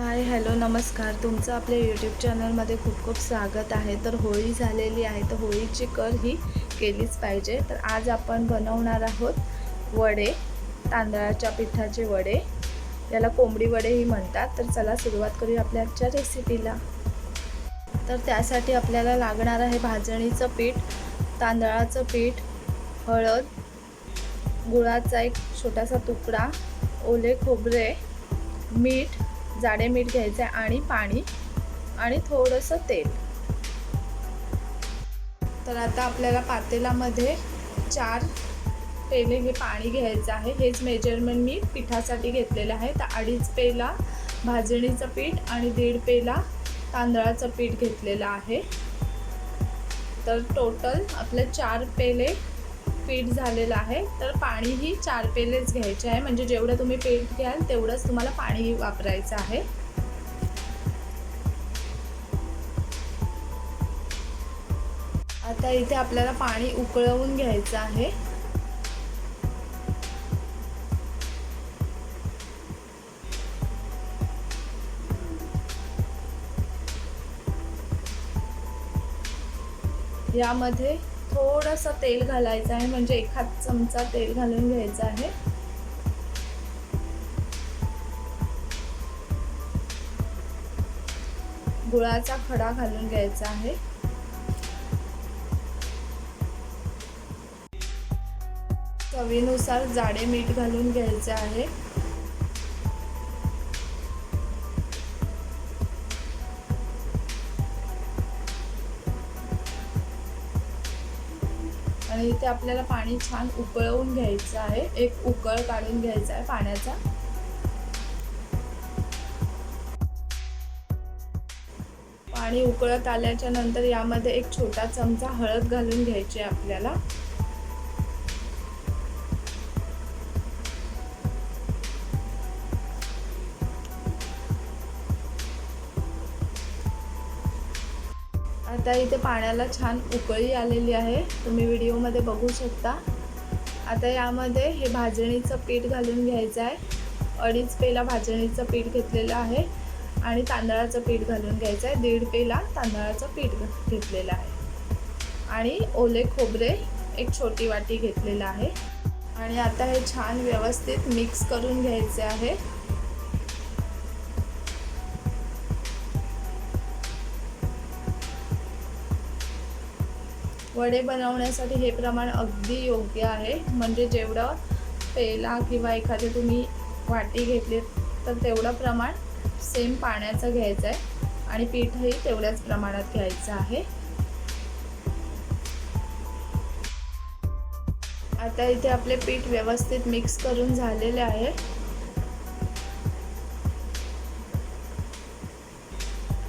Hi hello नमस्कार. तुमचं आपल्या यूट्यूब चॅनलमध्ये खूप खूप स्वागत आहे. तर होळी झालेली आहे तर होळीची कर ही केलीच पाहिजे. तर आज आपण बनवणार आहोत वडे तांदळाच्या पिठाचे वडे. याला कोंबडी वडेही म्हणतात. तर चला सुरुवात करूया आपल्या आजच्या रेसिपीला तर त्यासाठी आपल्याला लागणार आहे भाजणीचं पीठ तांदळाचं पीठ हळद गुळाचा एक छोटासा तुकडा ओले खोबरे मीठ जाडे मीठ घ्यायचं आहे आणि पाणी आणि थोडंसं तेल. तर आता आपल्याला पातेलामध्ये चार पेले हे पाणी घ्यायचं आहे. हेच मेजरमेंट मी पिठासाठी घेतलेलं आहे. तर अडीच पेला भाजणीचं पीठ आणि दीड पेला तांदळाचं पीठ घेतलेलं आहे. तर टोटल आपले चार पेले पीठ झालेलं आहे तर पाणीही चार पेलेच घ्यायचे आहे. म्हणजे जेवढं तुम्ही पीठ घ्याल तेवढंच तुम्हाला पाणी वापरायचं आहे. आता इथे आपल्याला पाणी उकळवून घ्यायचं आहे. यामध्ये थोडंसं तेल घालायचं आहे म्हणजे एखाद चमचा तेल घालून घ्यायचं आहे. गुळाचा खडा घालून घ्यायचा आहे. चवीनुसार जाडे मीठ घालून घ्यायचे आहे. आणि इथे आपल्याला पाणी छान उकळवून घ्यायचं आहे. एक उकळ काढून घ्यायचा आहे पाण्याचा. पाणी उकळत आल्याच्यानंतर यामध्ये एक छोटा चमचा हळद घालून घ्यायची आहे आपल्याला. आता इथे पाण्याला छान उकळी आलेली आहे. तुम्ही व्हिडिओमध्ये बघू शकता. आता यामध्ये हे भाजणीचं पीठ घालून घ्यायचं आहे. अडीच पेला भाजणीचं पीठ घेतलेलं आहे आणि तांदळाचं पीठ घालून घ्यायचं आहे. दीड पेला तांदळाचं पीठ घेतलेलं आहे. आणि ओले खोबरे एक छोटी वाटी घेतलेलं आहे. आणि आता हे छान व्यवस्थित मिक्स करून घ्यायचे आहे. वडे बनवण्यासाठी हे प्रमाण अगदी योग्य आहे. म्हणजे जेवढं पेला किंवा एखादे तुम्ही वाटी घेतली तर तेवढं प्रमाण सेम पाण्याचं घ्यायचं आहे आणि पीठही तेवढ्याच प्रमाणात घ्यायचं आहे. आता इथे आपले पीठ व्यवस्थित मिक्स करून झालेले आहे.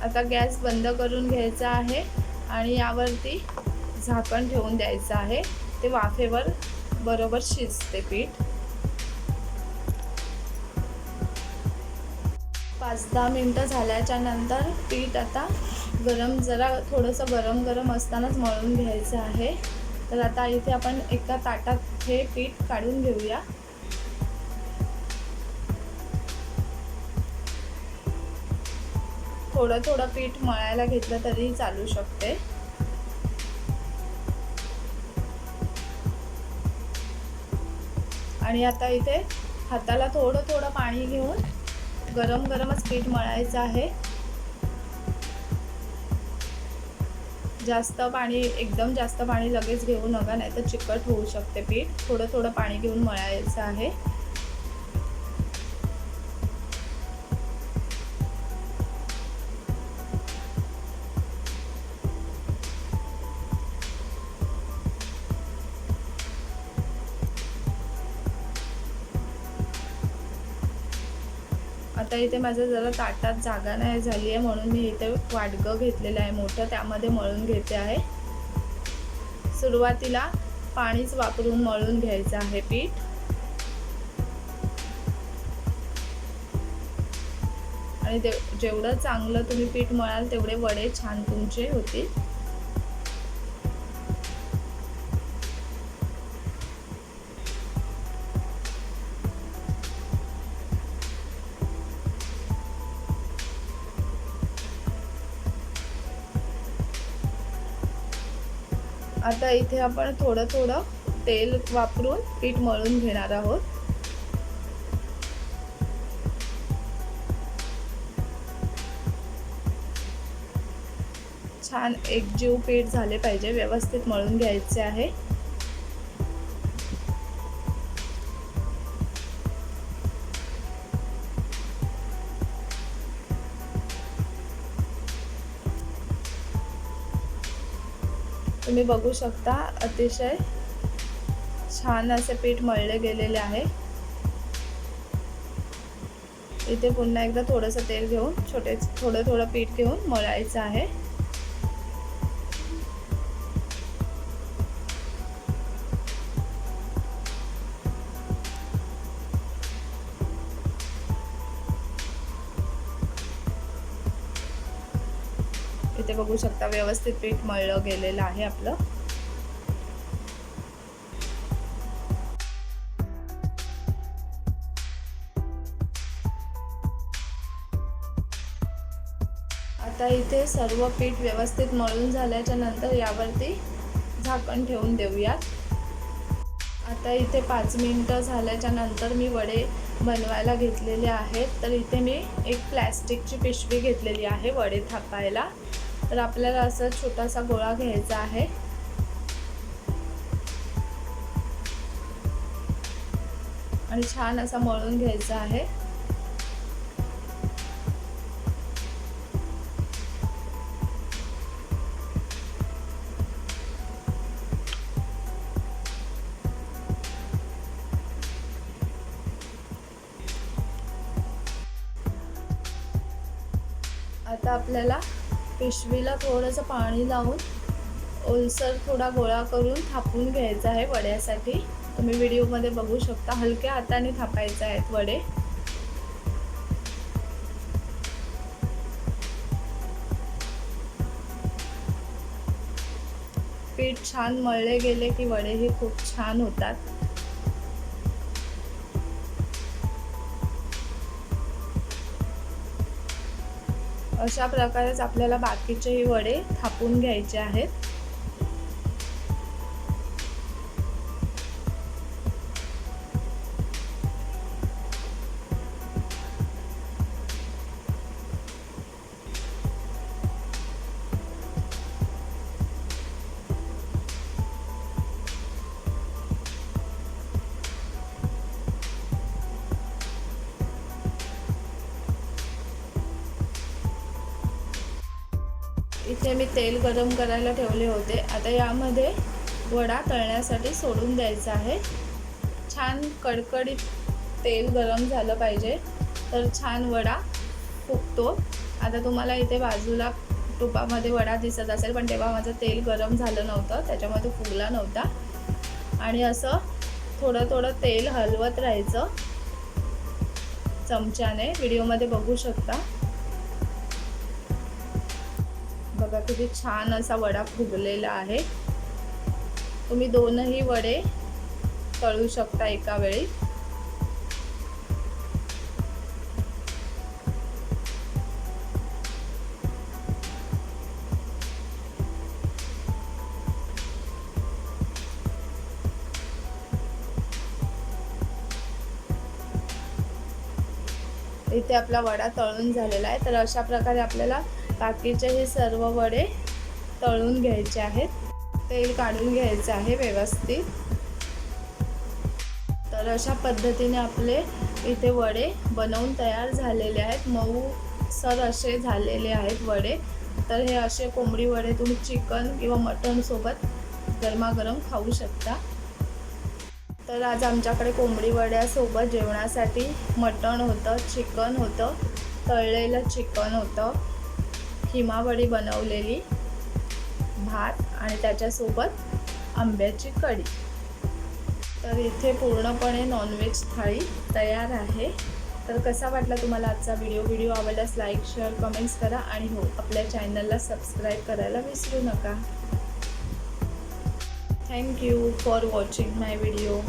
आता गॅस बंद करून घ्यायचा आहे. आणि यावरती झाकण ठेवून द्यायचं आहे. ते वाफेवर बरोबर शिजते पीठ. पाच दहा मिनटं झाल्याच्यानंतर पीठ आता गरम जरा थोडंसं गरम गरम असतानाच मळून घ्यायचं आहे. तर आता इथे आपण एका ताटात हे पीठ काढून घेऊया. थोडं थोडं पीठ मळायला घेतलं तरी चालू शकते. आणि आता इथे हाताला थोडं थोडं पाणी घेऊन गरम गरमच पीठ मळायचं आहे. जास्त पाणी एकदम जास्त पाणी लगेच घेऊ नका नाही तर चिकट होऊ शकते पीठ. थोडं थोडं पाणी घेऊन मळायचं आहे. आता इथे माझं जरा ताटात जागा नाही झाली आहे म्हणून मी इथे वाटगं घेतलेलं आहे. मोठं त्यामध्ये मळून घेते आहे. सुरुवातीला पाणीच वापरून मळून घ्यायचं आहे पीठ. आणि ते जेवढं चांगलं तुम्ही पीठ मळाल तेवढे वडे छान तुमचे होतील. आता इथे आपण थोडं थोडं तेल वापरून पीठ मळून घेणार आहोत. छान एकजीव पीठ झाले पाहिजे व्यवस्थित मळून घ्यायचे आहे. तुम्ही बघू शकता अतिशय छान असे पीठ मळले गेलेले आहे. इथे पुन्हा एकदा थोडंसं तेल घेऊन छोटे थोडं थोडं पीठ घेऊन मळायचं आहे. इथे बघू शकता व्यवस्थित पीठ मळलं गेलेलं आहे आपलं. आता इथे सर्व पीठ व्यवस्थित मळून झाल्याच्यानंतर यावरती झाकण ठेवून देऊयात. आता इथे पाच मिनटं झाल्याच्यानंतर मी वडे बनवायला घेतलेले आहेत. तर इथे मी एक प्लॅस्टिकची पिशवी घेतलेली आहे वडे थापायला. तर आपल्याला असं छोटासा गोळा घ्यायचा आहे. आणि छान असा मळून घ्यायचा आहे. आता आपल्याला पिशवीला थोडंसं पाणी लावून ओलसर थोडा गोळा करून थापून घ्यायचा आहे वड्यासाठी. तुम्ही व्हिडिओमध्ये बघू शकता. हलक्या हाताने थापायचे आहेत वडे. पीठ छान मळले गेले की वडे हे खूप छान होतात. अशा प्रकारेच आपल्याला बाकीचेही वडे थापून घ्यायचे आहेत. इथे मी तेल गरम करायला ठेवले होते. आता यामध्ये वडा तळण्यासाठी सोडून द्यायचा आहे. छान कडकडीत तेल गरम झालं पाहिजे. तर छान वडा फुगतो. आता तुम्हाला इथे बाजूला तुपामध्ये वडा दिसत असेल पण तेव्हा माझं तेल गरम झालं नव्हतं त्याच्यामुळे तो फुगला नव्हता. आणि असं थोडं थोडं तेल हलवत राहायचं. चमच्याने. व्हिडिओमध्ये बघू शकता. बघा किती छान असा वडा फुगलेला आहे. तुम्ही दोनही वडे तळू शकता एका वेळी. इथे आपला वडा तळून झालेला आहे. तर अशा प्रकारे आपल्याला बाकीचे हे सर्व वडे तळून घ्यायचे आहेत. तेल काढून घ्यायचे आहे व्यवस्थित. तर अशा पद्धतीने आपले इथे वडे बनवून तयार झालेले आहेत. मऊ सर असे झालेले आहेत वडे. तर हे असे कोंबडी वडे तुम्ही चिकन किंवा मटणसोबत गरमागरम खाऊ शकता. तर आज आमच्याकडे कोंबडी वड्यासोबत जेवणासाठी मटण होतं चिकन होतं तळलेलं चिकन होतं. हिमावडी बनवलेली भात आणि त्याच्यासोबत आंब्याची कढी. तर इथे पूर्णपणे नॉनव्हेज थाळी तयार आहे. तर कसा वाटला तुम्हाला आजचा व्हिडिओ व्हिडिओ आवडल्यास लाईक शेअर कमेंट्स करा आणि हो आपल्या चॅनलला सबस्क्राईब करायला विसरू नका. Thank you for watching my video